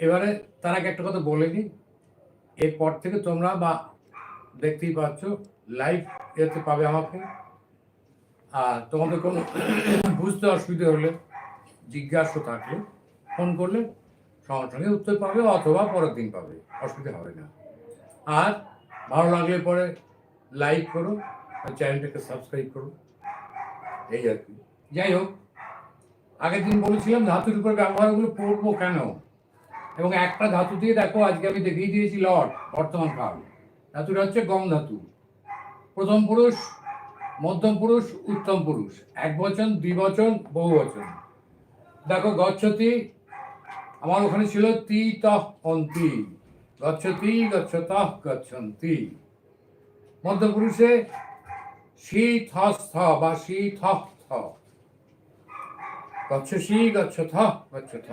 এবারে তার আগে একটা কথা বলে নিই এরপর থেকে তোমরা বা দেখতেই পাচ্ছ লাইভ এতে পাবে আমাকে। আর তোমাদের কোনো বুঝতে অসুবিধে হলে জিজ্ঞাসা থাকলে ফোন করলে সঙ্গে সঙ্গে উত্তর পাবে অথবা পরের দিন পাবে, অসুবিধা হবে না। আর ভালো লাগলে পরে লাইক করো আর চ্যানেলটাকে সাবস্ক্রাইব করো। এই আর কি। যাই হোক, আগের দিন বলেছিলাম ধাতুর উপর ব্যবহারগুলো পড়ব কেন? এবং একটা ধাতু দিয়ে দেখো, আজকে আমি দেখিয়ে দিয়েছি লট বর্তমান কাল। ধাতুটা হচ্ছে গম ধাতু। প্রথম পুরুষ, মধ্যম পুরুষ, উত্তম পুরুষ। এক বচন দ্বিবচন বহু বচন। দেখো, গচ্ছতি, আমার ওখানে ছিল তি তহ অন্তি গচ্ছতি, গচ্ছত গচ্ছন্তি। মধ্যম পুরুষে শি থ বা শি থ থ। গচ্ছসি, গচ্ছথ গচ্ছথ।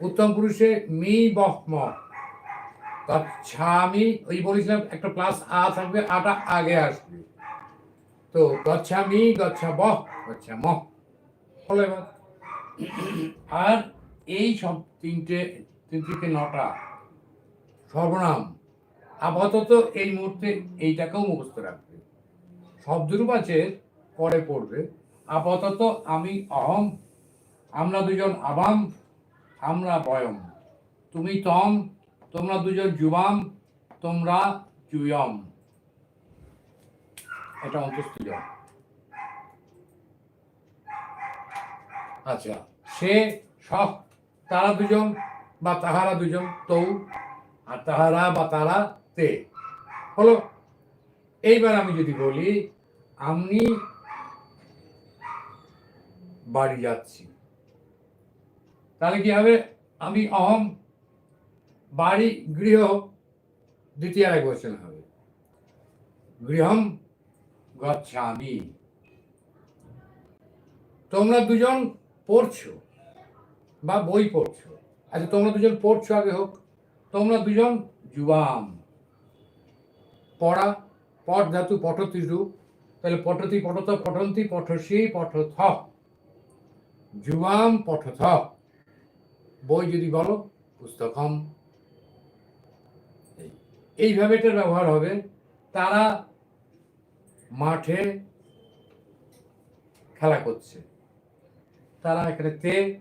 উত্তম পুরুষে মি বহ ম। গচ্ছামি ওই বলেছিলাম, একটা প্লাস আ থাকবে, আটা আগে আসবে। তো গচ্ছামি গচ্ছা বহ, গচ্ছা ম হলো এবার। আর এই সব তিনটে তিন থেকে নটা। সর্বনাম। আপাতত এই মুহূর্তে এইটাকেও মুখস্থ রাখবে। শব্দরূপ আছে, পরে পড়বে। আপাতত আমি অহম, আমরা দুজন আবাম। আমরা বয়ম। তুমি তম, তোমরা দুজন যুবাম, তোমরা জুয়ম এটা অন্তস্থ আচ্ছা সে সব তারা দুজন বা তাহারা দুজন, তৌ, আর তাহারা বা তারা তে। হলো, এইবার আমি যদি বলি, আমি বাড়ি যাচ্ছি। তাহলে কি হবে? আমি অহম, বাড়ি, গৃহ দ্বিতীয় এক বচন হবে। গৃহম গচ্ছামি। তোমরা দুজন পড়ছো বা বই পড়ছো। আচ্ছা তোমরা দুজন পড়ছো আগে হোক। তোমরা দুজন যুবাম। পড়া পট ধাতু পঠতি রূপ তাহলে পঠতি পঠত, পঠন্তি পঠসি পঠথ। যুবাম পঠথ। বই যদি বলো, পুস্তকম। এই- এইভাবে এটার ব্যবহার হবে। তারা মাঠে খেলা করছে। তারা এখানে তে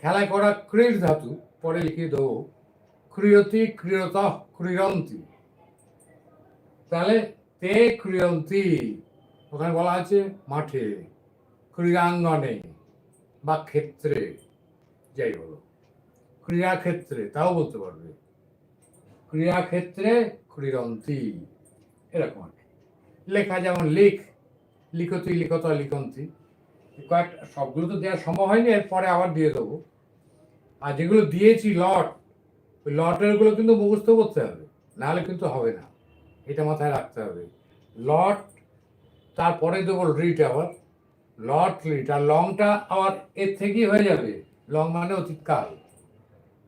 খেলা করা ক্রীড় ধাতু, পরে লিখে দেবো ক্রিয়তি ক্রিয়ত ক্রীড়ন্তি। তাহলে তে ক্রিয়ন্তি ওখানে বলা আছে মাঠে, ক্রীড়াঙ্গনে বা ক্ষেত্রে, যাই বলো। ক্রীড়াক্ষেত্রে তাও বলতে পারবে। ক্রীড়াক্ষেত্রে ক্রীড়ন্তি, এরকম আর কি। লেখা যেমন লিখ, লিখতি, লিখত, লিখন্তি। কয়েকটা সবগুলো তো দেওয়া সম্ভব হয়নি, এরপরে আবার দিয়ে দেবো। আর যেগুলো দিয়েছি লট, ওই লটেরগুলো কিন্তু মুখস্থ করতে হবে, নাহলে কিন্তু হবে না। এটা মাথায় রাখতে হবে। লট, তারপরে দেবো রিট আবার। লট রিট আর লংটা আবার এর থেকেই হয়ে যাবে। লং মানে অতীতকাল।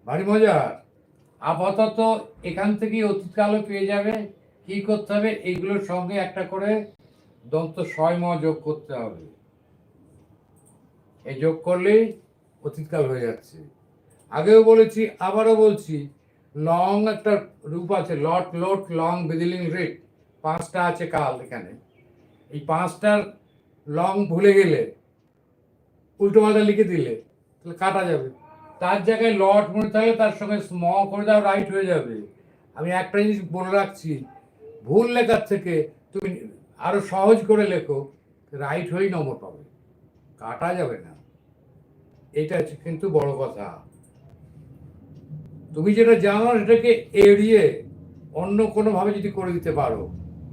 ভারী মজার। আপাতত এখান থেকেই অতীতকালও পেয়ে যাবে, কি করতে হবে এইগুলোর সঙ্গে একটা করে দন্ত ছয় যোগ করতে হবে। এই যোগ করলেই অতীতকাল হয়ে যাচ্ছে। আগেও বলেছি, আবারও বলছি, লং একটা রূপ আছে, লট, লোট, লং, বিদিলিং, রেট, পাঁচটা আছে কাল এখানে। এই পাঁচটার লং ভুলে গেলে, উল্টো পাল্টা লিখে দিলে, তাহলে কাটা যাবে। তার জায়গায় লট মনে থাকলে তার সঙ্গে স্ম করে দাও রাইট হয়ে যাবে। আমি একটা জিনিস বলে রাখছি, ভুল লেখার থেকে তুমি আরও সহজ করে লেখো রাইট হয়েই নম্বর পাবে। কাটা যাবে না। এটা হচ্ছে কিন্তু বড় কথা। তুমি যেটা জানো, সেটাকে এড়িয়ে অন্য কোনোভাবে যদি করে দিতে পারো,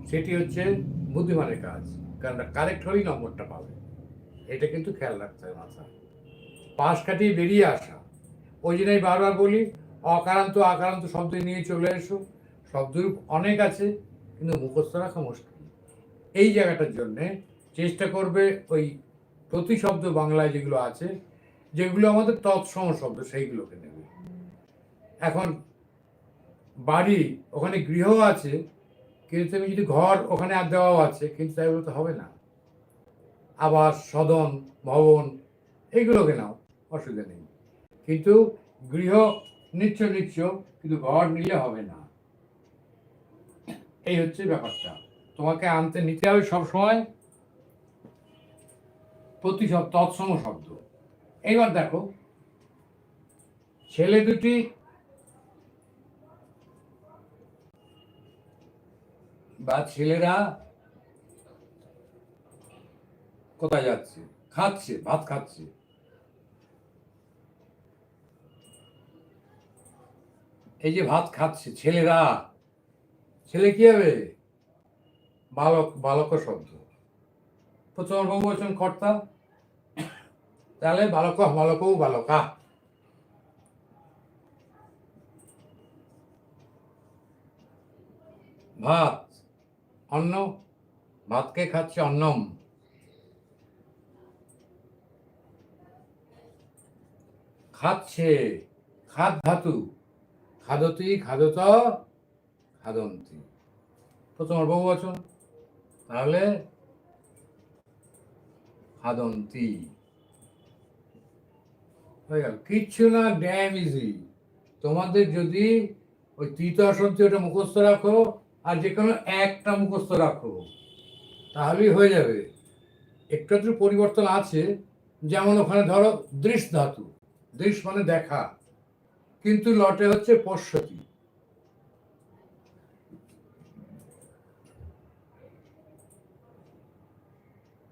সেটি হচ্ছে বুদ্ধিমানের কাজ, কারণ কারেক্ট হলেই নম্বরটা পাবে। এটা কিন্তু খেয়াল রাখতে হবে মাথা পাশ কাটিয়ে বেরিয়ে আসা। ওই জন্যই বারবার বলি, অকারান্ত, আকারান্ত শব্দ নিয়ে চলে এসো। শব্দরূপ অনেক আছে, কিন্তু মুখস্থ রাখা মুশকিল। এই জায়গাটার জন্যে চেষ্টা করবে ওই প্রতিশব্দ বাংলায় যেগুলো আছে, যেগুলো আমাদের তৎসম শব্দ, সেইগুলোকে নেবে। এখন বাড়ি, ওখানে গৃহ আছে, কিন্তু তুমি যদি ঘর ওখানে আর দেওয়াও আছে, কিন্তু তাই বলতে হবে না। আবাস, সদন, ভবন, এইগুলোকে নাও, অসুবিধা নেই। কিন্তু গৃহ নিচ্ছ নিচ্ছ, কিন্তু ঘর নিলে হবে না। এই হচ্ছে ব্যাপারটা। তোমাকে আনতে নিতে হবে সবসময়। প্রতি শব্দ তৎসম শব্দ। এইবার দেখো, ছেলে দুটি বা ছেলেরা কোথায় যাচ্ছে? খাচ্ছে, ভাত খাচ্ছে। এই যে ভাত খাচ্ছে, ছেলেরা। ছেলে কি হবে? বালক বালক শব্দ প্রথম বহুবচন কর্তা। তাহলে বালক বালক বালকা। ভাত, অন্ন। ভাতকে খাচ্ছে অন্নম। খাচ্ছে। খাদ ধাতু। খাদতি খাদত খাদন্তি। প্রথম বহু বচন। তাহলে খাদন্তি। হয়ে গেল। কিচ্ছু না ড্যাম ইজি তোমাদের যদি ওই তৃতীয় অসন্তি ওটা মুখস্থ রাখো, আর যে কোনো একটা মুখস্থ রাখো, তাহলেই হয়ে যাবে। একটু পরিবর্তন আছে। যেমন ওখানে ধরো দৃশ ধাতু দৃশ মানে দেখা। কিন্তু লটে হচ্ছে পশ্বতী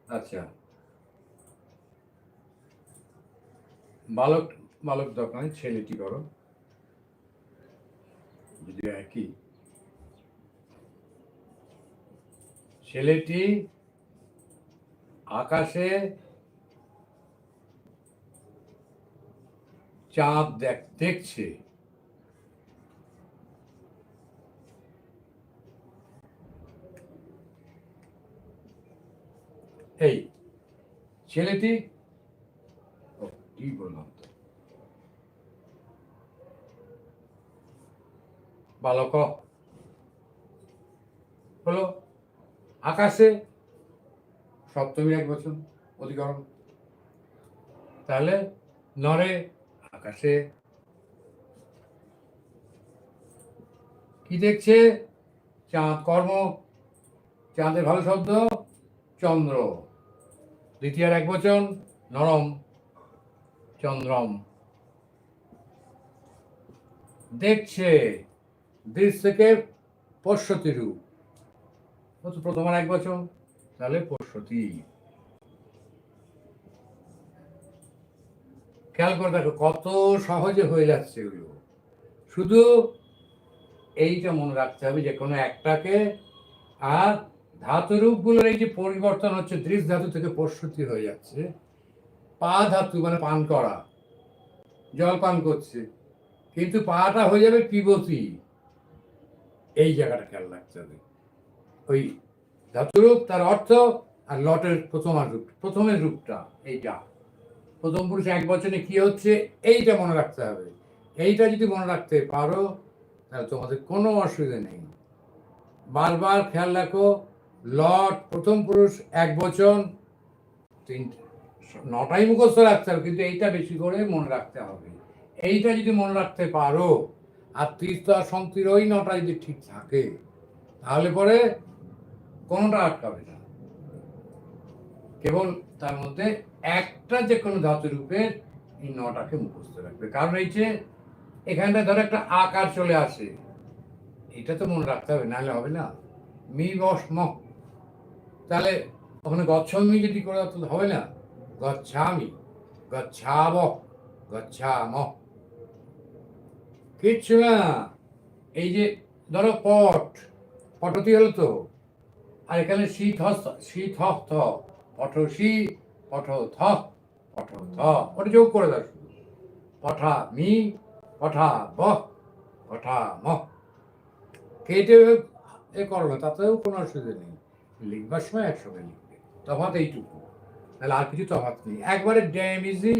আচ্ছা। বালক বালক দোকান ছেলেটি করো যদি একই। ছেলেটি আকাশে চাঁদ দেখ, দেখছে। এই, ছেলেটি? কি বললাম তো? বালক, হলো আকাশে সপ্তমীর এক বছর অধিকরণ। তাহলে নরে আকাশে। কি দেখছে? চাঁদ কর্ম, চাঁদের ভালো শব্দ, চন্দ্র। দ্বিতীয় এক বচন, নরম, চন্দ্রম। দেখছে দৃশ থেকে পশ্বতী রূপ প্রথম আর এক বছর তাহলে পশ্বতী খেয়াল করে দেখো, কত সহজে হয়ে যাচ্ছে এগুলো। শুধু এইটা মনে রাখতে হবে যে, কোনো একটাকে আর ধাতুরূপগুলোর এই যে পরিবর্তন হচ্ছে, দৃশ ধাতু থেকে পশুতি হয়ে যাচ্ছে, পা ধাতু মানে পান করা, জল পান করছে, কিন্তু পাটা হয়ে যাবে পিবতী। এই জায়গাটা খেয়াল রাখতে হবে। ওই ধাতুরূপ, তার অর্থ আর লটের প্রথম রূপ প্রথমের রূপটা, এইটা। প্রথম পুরুষ এক বচনে কি হচ্ছে, এইটা মনে রাখতে হবে। এইটা যদি মনে রাখতে পারো, তাহলে তোমাদের কোনো অসুবিধা নেই। বারবার খেয়াল রাখো লট প্রথম পুরুষ এক বচন, তিনটে, নটাই মুখস্থ রাখতে হবে, কিন্তু এইটা বেশি করে মনে রাখতে হবে। এইটা যদি মনে রাখতে পারো, আর তীর্থ আর শক্তির ওই নটা যদি ঠিক থাকে, তাহলে পরে কোনোটা আটকাবে না। কেবল তার মধ্যে একটা যে কোনো ধাতু রূপের এই নটাকে মুখস্থ রাখবে। কারণ এই যে এখানটা ধরো একটা আকার চলে আসে, এটা তো মনে রাখতে হবে, নাহলে হবে না। মি বস ম। তাহলে ওখানে গচ্ছমি যদি করে তো হবে না। গচ্ছামি। গচ্ছাব। গচ্ছাম। কিচ্ছু না। এই যে ধরো পট, পটতি হলো তো। আর এখানে শীত হস্ত শীত হস্ত পটসি পঠ থ পঠ থ ওটা যোগ করে দাও পঠা মি পঠা ব পঠা ম কেটে এ করো না তাতেও কোনো অসুবিধা নেই। লিখবার সময় একসঙ্গে লিখবে। তফাৎ এইটুকু। তাহলে আর কিছু তফাৎ নেই। একবারে ড্যাম ইজি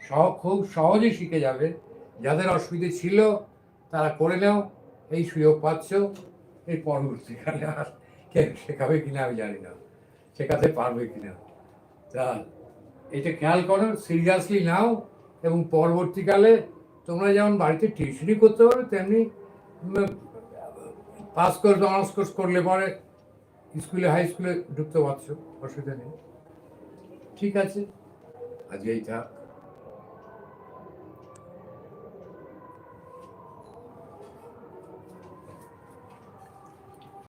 সহ খুব সহজেই শিখে যাবে। যাদের অসুবিধে ছিল, তারা করে নাও। এই সুযোগ পাচ্ছ এই পরবর্তীকালে আর কে শেখাবে কিনা আমি জানি না। শেখাতে পারবে কিনা। তা এটা খেয়াল করো সিরিয়াসলি নাও এবং পরবর্তীকালে তোমরা যেমন বাড়িতে টিউশনই করতে পারো, তেমনি পাস কোর্স অনার্স কোর্স করলে পরে স্কুলে হাই স্কুলে ঢুকতে পারছ, অসুবিধা নেই। ঠিক আছে? আজকে এই থাক।